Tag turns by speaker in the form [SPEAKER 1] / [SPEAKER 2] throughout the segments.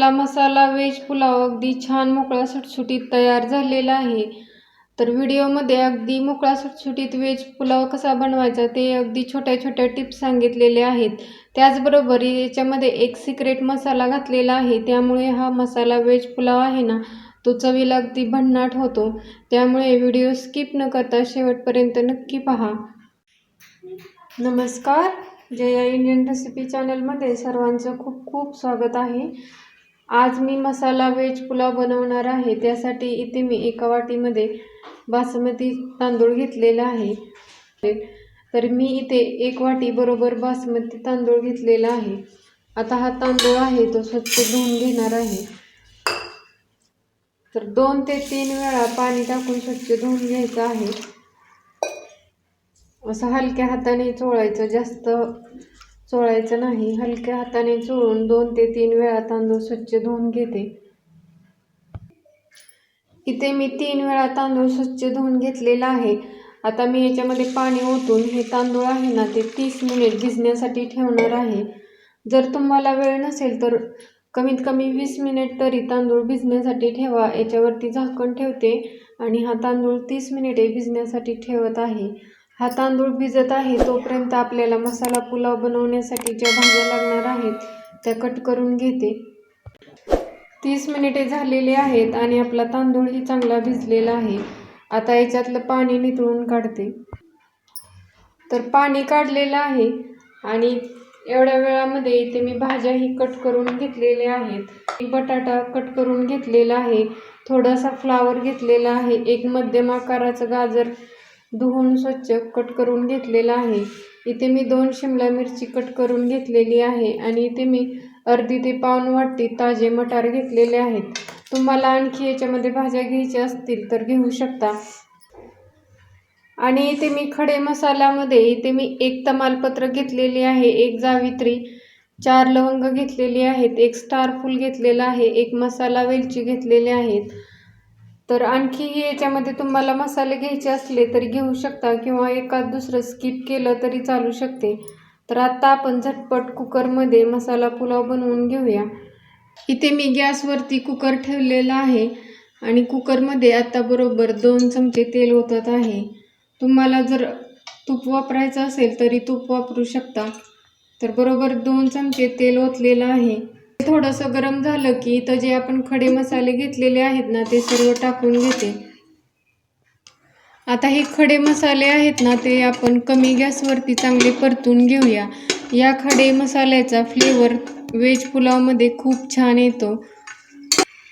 [SPEAKER 1] आपला मसाला व्हेज पुलाव अगदी छान मोकळा सुटसुटीत तयार झालेला आहे. तर व्हिडिओमध्ये अगदी मोकळा सुटसुटीत व्हेज पुलाव कसा बनवायचा ते अगदी छोट्या छोट्या टिप्स सांगितलेले आहेत. त्याचबरोबर याच्यामध्ये एक सिक्रेट मसाला घातलेला आहे. त्यामुळे हा मसाला व्हेज पुलाव आहे ना तो चवीला अगदी भन्नाट होतो. त्यामुळे व्हिडिओ स्किप न करता शेवटपर्यंत नक्की पहा. नमस्कार. जया इंडियन रेसिपी चॅनलमध्ये सर्वांचं खूप खूप स्वागत आहे. आज मी मसाला व्हेज पुलाव बनवणार आहे. त्यासाठी इथे मी एका वाटीमध्ये बासमती तांदूळ घेतलेला आहे. तर मी इथे एक वाटी बरोबर बासमती तांदूळ घेतलेला आहे. आता हा तांदूळ आहे तो स्वच्छ धुवून घेणार आहे. तर दोन ते तीन वेळा पाणी टाकून स्वच्छ धुवून घ्यायचं आहे. असं हलक्या हाताने चोळायचं जास्त चोळायचं नाही. हलक्या हाताने चोळून दोन ते तीन वेळा तांदूळ स्वच्छ धुवून घेते. इथे मी तीन वेळा तांदूळ स्वच्छ धुवून घेतलेला आहे. आता मी याच्यामध्ये पाणी ओतून हे तांदूळ आहे ना ते तीस मिनिट भिजण्यासाठी ठेवणार आहे. जर तुम्हाला वेळ नसेल तर कमीत कमी वीस मिनिट तरी तांदूळ भिजण्यासाठी ठेवा. याच्यावरती झाकण ठेवते आणि हा तांदूळ तीस मिनिटे भिजण्यासाठी ठेवत आहे. हा तांदूळ भिजत आहे तोपर्यंत आपल्याला मसाला पुलाव बनवण्यासाठी ज्या भाज्या लागणार आहेत त्या कट करून घेते. तीस मिनिटे झालेली आहेत आणि आपला तांदूळही चांगला भिजलेला आहे. आता याच्यातलं पाणी नितळून काढते. तर पाणी काढलेलं आहे आणि एवढ्या वेळामध्ये इथे मी भाज्याही कट करून घेतलेल्या आहेत. एक बटाटा कट करून घेतलेला आहे. थोडासा फ्लावर घेतलेला आहे. एक मध्यम आकाराचं गाजर धुवून स्वच्छ कट करून घेतलेला आहे. इथे मी दोन शिमला मिरची कट करून घेतलेली आहे आणि इथे मी अर्धी ते पाऊन वाटी ताजे मटार घेतलेले आहेत. तुम्हाला आणखी याच्यामध्ये भाज्या घ्यायच्या असतील तर घेऊ शकता. आणि इथे मी खडे मसाल्यामध्ये इथे मी एक तमालपत्र घेतलेली आहे एक जावित्री चार लवंग घेतलेली आहेत एक स्टार फूल घेतलेलं आहे एक मसाला वेलची घेतलेले आहेत. तर आणखी याच्यामध्ये तुम्हाला मसाले घ्यायचे असले तरी घेऊ शकता किंवा एखाद दुसरं स्किप केलं तरी चालू शकते. तर आता आपण झटपट कुकरमध्ये मसाला पुलाव बनवून घेऊया. इथे मी गॅसवरती कुकर ठेवलेला आहे आणि कुकरमध्ये आता बरोबर दोन चमचे तेल ओतत आहे. तुम्हाला जर तूप वापरायचं असेल तरी तूप वापरू शकता. तर बरोबर दोन चमचे तेल ओतलेलं आहे. थोडंसं गरम झालं की इथं जे आपण खडे मसाले घेतलेले आहेत ना ते सर्व टाकून घेते. आता हे खडे मसाले आहेत ना ते आपण कमी गॅसवरती चांगले परतून घेऊया. या खडे मसाल्याचा फ्लेवर व्हेज पुलावमध्ये खूप छान येतो.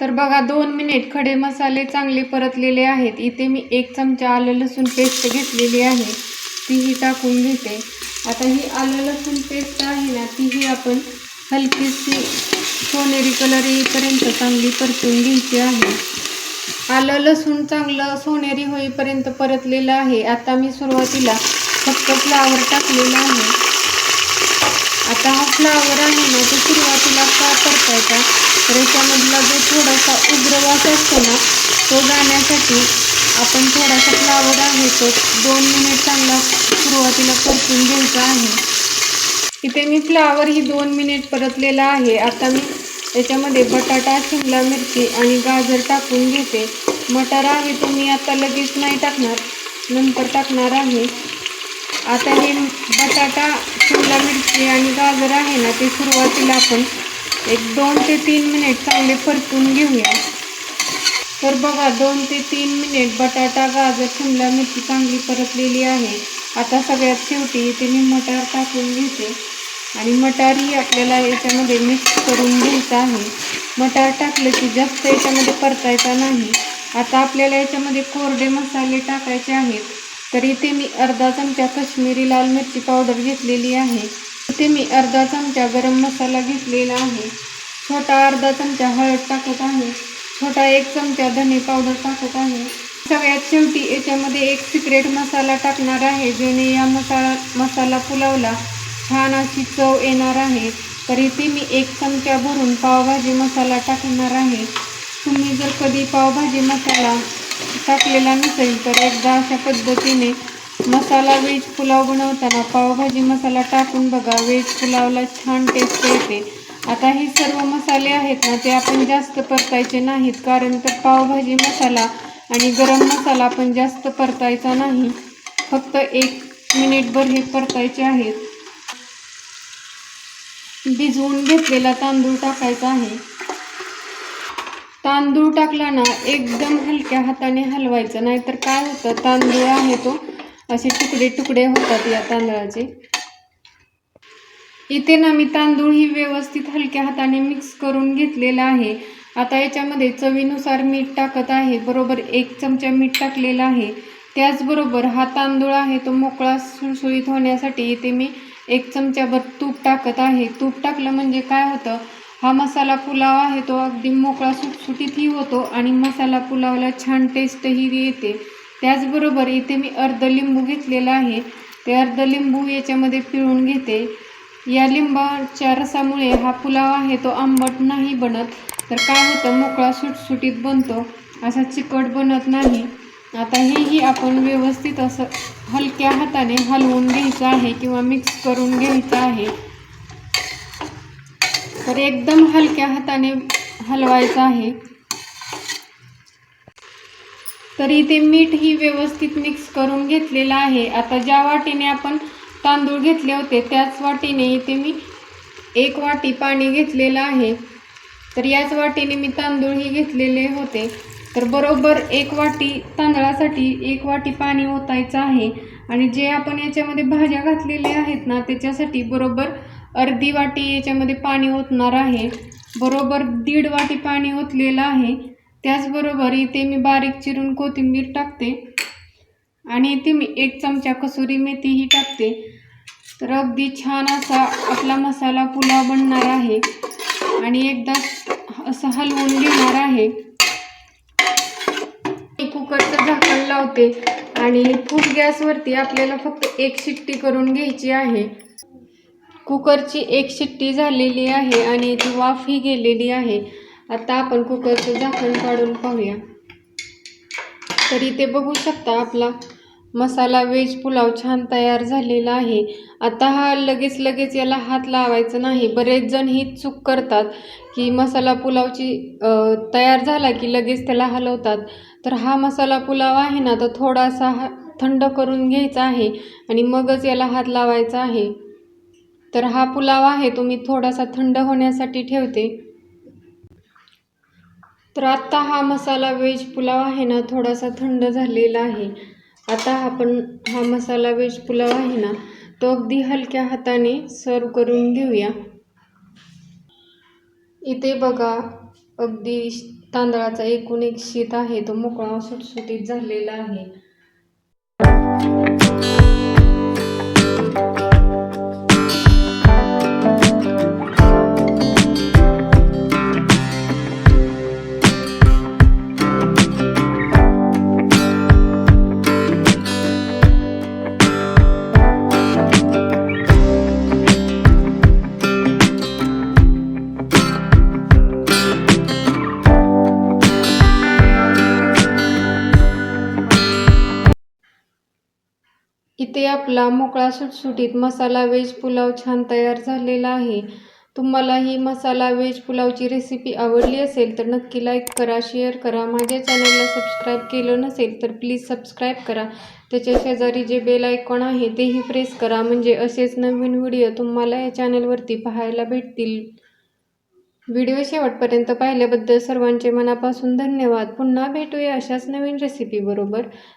[SPEAKER 1] तर बघा दोन मिनिट खडे मसाले चांगले परतलेले आहेत. इथे मी एक चमचा आलं लसूण पेस्ट घेतलेली आहे. तीही टाकून घेते. आता ही आलं लसूण पेस्ट आहे ना तीही आपण हलकीशी सोनेरी कलर येईपर्यंत चांगली परतून घ्यायची आहे. आलं लसूण चांगलं सोनेरी होईपर्यंत परतलेलं आहे. आता मी सुरुवातीला फक्त फ्लावर टाकलेला आहे. आता हा फ्लावर आहे ना तो सुरुवातीला का परतायचा? तर याच्यामधला जो थोडासा उग्रवास असतो ना तो जाण्यासाठी आपण थोडासा फ्लावर आहे तो दोन मिनिट चांगला सुरुवातीला परतून घ्यायचा आहे. इथे मी फ्लावर ही दोन मिनिट परतलेला आहे. आता मी त्याच्यामध्ये बटाटा शिमला मिरची आणि गाजर टाकून घेते. मटार आहे तो मी आता लगेच नाही टाकणार. नंतर टाकणार आहे. आता हे बटाटा शिमला मिरची आणि गाजर आहे ना ते सुरुवातीला आपण एक दोन ते तीन मिनिट चांगले परतून घेऊया. तर बघा दोन ते तीन मिनिट बटाटा गाजर शिमला मिरची चांगली परतलेली आहे. आता सगळ्यात शेवटी इथे मी मटार टाकून घेते. आणि मटारही आपल्याला याच्यामध्ये मिक्स करून घ्यायचं आहे. मटार टाकलं की जास्त याच्यामध्ये परतायचा नाही. आता आपल्याला याच्यामध्ये कोरडे मसाले टाकायचे आहेत. तर इथे मी अर्धा चमचा कश्मीरी लाल मिरची पावडर घेतलेली आहे. इथे मी अर्धा चमचा गरम मसाला घेतलेला आहे. छोटा अर्धा चमचा हळद टाकत आहे. छोटा एक चमचा धने पावडर टाकत आहे. सगळ्यात शेवटी याच्यामध्ये एक सिक्रेट मसाला टाकणार आहे. जेणे या मसाला मसाला पुलावला. छान अशी चव येणार आहे तर इथे मी एक चमचा भरून पावभाजी मसाला टाकणार आहे. तुम्ही जर कधी पावभाजी मसाला टाकलेला नसेल तर एकदा अशा पद्धतीने मसाला वेज पुलाव बनवताना पावभाजी मसाला टाकून बघा व्हेज पुलावला छान टेस्ट येते. आता हे सर्व मसाले आहेत ना ते आपण जास्त परतायचे नाहीत कारण तर पावभाजी मसाला आणि गरम मसाला आपण जास्त परतायचा नाही. फक्त एक मिनिटभर हे परतायचे आहेत. भिजवून घेतलेला तांदूळ टाकायचा आहे. तांदूळ टाकला ना एकदम हलक्या हाताने हलवायचं नाहीतर काय होतं तांदूळ आहे तो असे तुकडे तुकडे होतात या तांदळाचे. इथे ना मी तांदूळ ही व्यवस्थित हलक्या हाताने मिक्स करून घेतलेला आहे. आता याच्यामध्ये चवीनुसार मीठ टाकत आहे बरोबर एक चमचा मीठ टाकलेला आहे. त्याचबरोबर हा तांदूळ आहे तो मोकळा सुळसुळीत होण्यासाठी इथे मी एक चमच्याभर तूप टाकत आहे. तूप टाकलं म्हणजे काय होतं? हा मसाला पुलाव आहे तो अगदी मोकळा सुटसुटीतही होतो आणि मसाला पुलावला छान टेस्टही येते. त्याचबरोबर इथे मी अर्ध लिंबू घेतलेला आहे. ते अर्ध लिंबू याच्यामध्ये पिळून घेते. या लिंबाच्या रसामुळे हा पुलाव आहे तो आंबट नाही बनत. तर काय होतं? मोकळा सुटसुटीत बनतो. असा चिकट बनत नाही. आता हेही आपण व्यवस्थित असं हलक्या हाताने हलवून घ्यायचं आहे किंवा मिक्स करून घ्यायचं आहे. तर एकदम हलक्या हाताने हलवायचं आहे. तर इथे मीठ ही व्यवस्थित मिक्स करून घेतलेलं आहे. आता ज्या वाटीने आपण तांदूळ घेतले होते त्याच वाटीने इथे मी एक वाटी पाणी घेतलेलं आहे. तर याच वाटीने मी तांदूळही घेतलेले होते. तर बरोबर एक वाटी तांदळासाठी एक वाटी पाणी ओतायचं आहे. आणि जे आपण याच्यामध्ये भाज्या घातलेल्या आहेत ना त्याच्यासाठी बरोबर अर्धी वाटी याच्यामध्ये पाणी ओतणार आहे. बरोबर दीड वाटी पाणी ओतलेलं आहे. त्याचबरोबर इथे मी बारीक चिरून कोथिंबीर टाकते. आणि इथे मी एक चमचा कसुरी मेथीही टाकते. तर अगदी छान असा आपला मसाला पुलाव बनणार आहे. आणि एकदा असं हलवून घेणार आहे. झाकण लावते आणि फूड गॅसवरती आपल्याला फक्त एक शिट्टी करून घ्यायची आहे. कुकरची एक शिट्टी झालेली आहे आणि ती वाफही गेलेली आहे. आता आपण कुकरचं झाकण काढून पाहूया. तर इथे बघू शकता आपला मसाला वेज पुलाव छान तयार झालेला आहे. आता हा लगेच लगेच याला हात लावायचा नाही. बरेच जण ही चूक करतात की मसाला पुलावची तयार झाला की लगेच त्याला हलवतात. तर हा मसाला पुलाव आहे ना तर थोडासा हा थंड करून घ्यायचा आहे आणि मगच याला हात लावायचा आहे. तर हा पुलाव आहे तो मी थोडासा थंड होण्यासाठी ठेवते. तर आत्ता हा मसाला वेज पुलाव आहे ना थोडासा थंड झालेला आहे. आता आपण हा मसाला वेज पुलाव आहे ना तो अगदी हलक्या हाताने सर्व करून घेऊया. इथे बघा अगदी तांदळाचा एकूण एक शीत आहे तो मोकळा सुटसुटीत झालेला आहे. इथे आपला मोकळा सुटसुटीत मसाला वेज पुलाव छान तयार झालेला आहे. तुम्हाला ही मसाला वेज पुलावची रेसिपी आवडली असेल तर नक्की लाईक करा शेअर करा. माझ्या चॅनलला सबस्क्राईब केलं नसेल तर प्लीज सबस्क्राईब करा. त्याच्या शेजारी जे बेल आयकॉन आहे तेही प्रेस करा. म्हणजे असेच नवीन व्हिडिओ तुम्हाला या चॅनलवरती पाहायला भेटतील. व्हिडिओ शेवटपर्यंत पाहिल्याबद्दल सर्वांचे मनापासून धन्यवाद. पुन्हा भेटूया अशाच नवीन रेसिपीबरोबर